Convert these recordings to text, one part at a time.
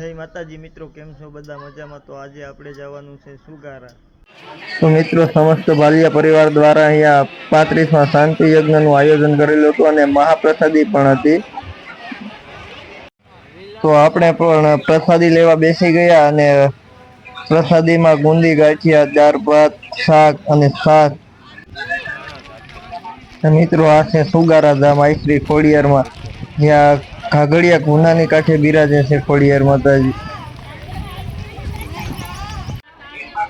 જય માતાજી, મિત્રો, કેમ છો? બધા મજામાં? તો આજે આપણે જવાનું છે સુગારા. તો મિત્રો, સમસ્ત ભાલિયા પરિવાર દ્વારા અહીંયા પાંત્રીસમાં શાંતિ યજ્ઞનું આયોજન કરેલું હતું અને મહાપ્રસાદી પણ હતી. તો આપણે પણ પ્રસાદી લેવા બેસી ગયા અને પ્રસાદીમાં ગુંદી, ગાંઠિયા, દાળ, ભાત, શાક અને શાક. મિત્રો, આ છે સુગારા ધામ આઈશ્રી ખોડિયારમાં. જ્યાં ઘાઘડિયા ગુનાની કાંઠે બિરાજે છે ખોડિયાર માતાજી.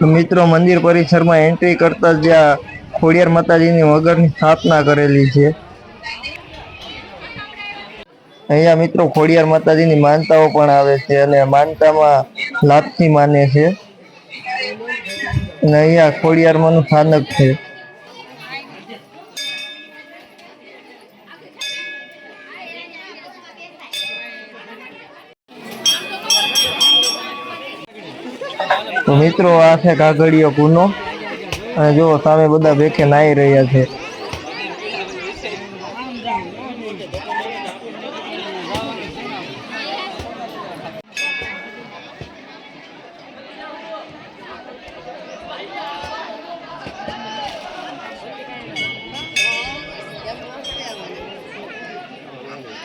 મિત્રો, મંદિર પરિસરમાં એન્ટ્રી કરતા જ્યાં ખોડિયાર માતાજીની વગરની સ્થાપના કરેલી છે. અહીંયા મિત્રો, ખોડિયાર માતાજીની માનતાઓ પણ આવે છે અને માનતામાં લાપસી માને છે. અને અહીંયા ખોડિયારમાંનું સ્થાનક છે. તો મિત્રો, આ છે કાગળિયો કુનો અને જો સામે બધા ભેખે નાઈ રહ્યા છે.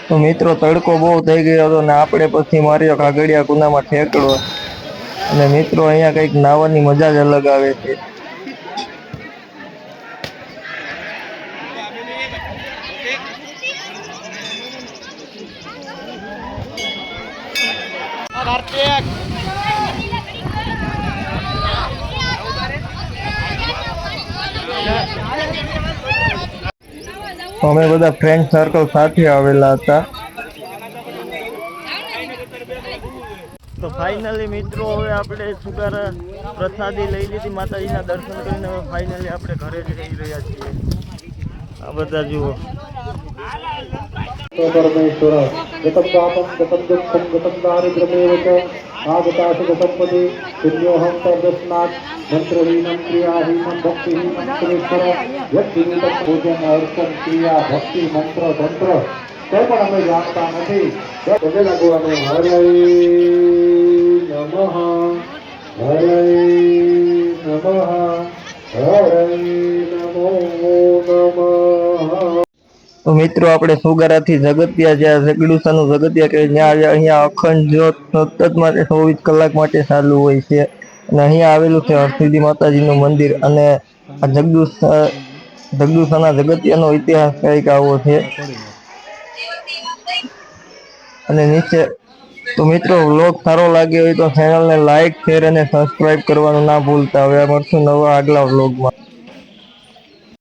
તો મિત્રો, તડકો બહુ થઈ ગયો હતો ને આપણે પછી માર્યો કાગળિયા કુનામાં ઠેકડો. અને મિત્રો અહીંયા કંઈક નાવાની મજા જ અલગ આવે છે. અમે બધા ફ્રેન્ડ સર્કલ સાથે આવેલા હતા. તો ફાઇનલી મિત્રો, હવે આપણે સુગર પ્રસાદી લઈ લીધી માતાજીના દર્શન કરીને. હવે ફાઇનલી આપણે ઘરે જ રહી રહ્યા છીએ. આ બધા જુઓ. પરમેશ્વર ગતમ પાપમ ગતમ દુઃખમ ગતમ દારિદ્રમેવ ચ આગતાશ ગતમપદે પુણ્યોહમ ભક્તિ મંત્ર તંત્ર તે પણ અમે જાણતા નથી નમઃ હરે નમઃ હરે નમો નમઃ તો મિત્રો, આપણે સુગારાથી જગતિયા જ્યાં જગડુસાનું જગતિયા કે જ્યાં અહીંયા અખંડ જ્યોત સતત માટે ચોવીસ કલાક માટે ચાલુ હોય છે. અને અહીંયા આવેલું છે હરસિદ્ધિ માતાજીનું મંદિર અને આ જગદુસ જગદુસાના જગતિયાનો ઇતિહાસ કંઈક આવો છે. અને નીચે તો મિત્રો, વ્લોગ સારો લાગ્યો હોય તો ચેનલને લાઈક શેર અને સબસ્ક્રાઇબ કરવાનું ના ભૂલતા. હવે મળશું નવા આગલા વ્લોગમાં.